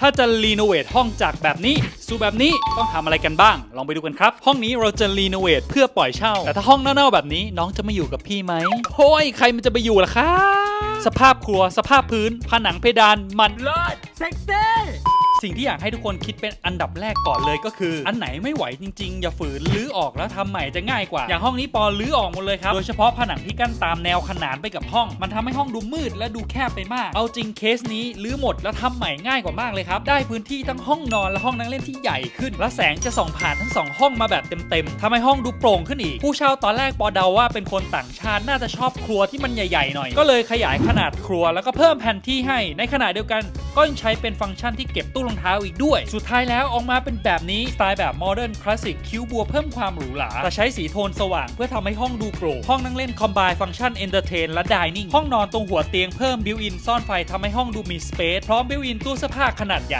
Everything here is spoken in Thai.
ถ้าจะรีโนเวทห้องจากแบบนี้สู่แบบนี้ต้องทำอะไรกันบ้าง ลองไปดูกันครับ ห้องนี้เราจะรีโนเวทเพื่อปล่อยเช่า แต่ถ้าห้องเน่าๆแบบนี้น้องจะไม่อยู่กับพี่ไหมโอ้ยใครมันจะไปอยู่ล่ะครับสภาพครัวสภาพพื้นผนังเพดานมันเลิศเซ็กซี่ สิ่งที่อยากให้ทุกคนคิดเป็นอันดับแรกก่อนเลยก็คือ อันไหนไม่ไหวจริงๆ อย่าฝืนลื้อออกแล้วทำใหม่จะง่ายกว่า อย่างห้องนี้ปอลื้อออกหมดเลยครับ โดยเฉพาะผนังที่กั้นตามแนวขนานไปกับห้อง มันทำให้ห้องดูมืดและดูแคบไปมาก เอาจริงเคสนี้ลื้อหมดแล้วทำใหม่ง่ายกว่ามากเลยครับ ได้พื้นที่ทั้งห้องนอนและห้องนั่งเล่นที่ใหญ่ขึ้น และแสงจะส่องผ่านทั้งสองห้องมาแบบเต็มๆทำให้ห้องดูโปร่งขึ้นอีก ผู้เช่าตอนแรกปอเดาว่าเป็นคนต่างชาติน่าจะชอบครัวที่มันใหญ่ๆหน่อย ก็เลยขยายขนาดครัวแล้วก็เพิ่มแผนที่ให้ในขณะเดียวกันก็ยังใช้เป็นฟังก์ชันที่เก็บตู้รองเท้าอีกด้วย สุดท้ายแล้วออกมาเป็นแบบนี้สไตล์แบบโมเดิร์นคลาสสิกคิ้วบัวเพิ่มความหรูหราแต่ใช้สีโทนสว่างเพื่อทำให้ห้องดูโปร่งห้องนั่งเล่นคอมไบฟังก์ชันเอนเตอร์เทนและดิเนิ่งห้องนอนตรงหัวเตียงเพิ่มบิวอินซ่อนไฟทำให้ห้องดูมีสเปซพร้อมบิวอินตู้เสื้อผ้าขนาดใหญ่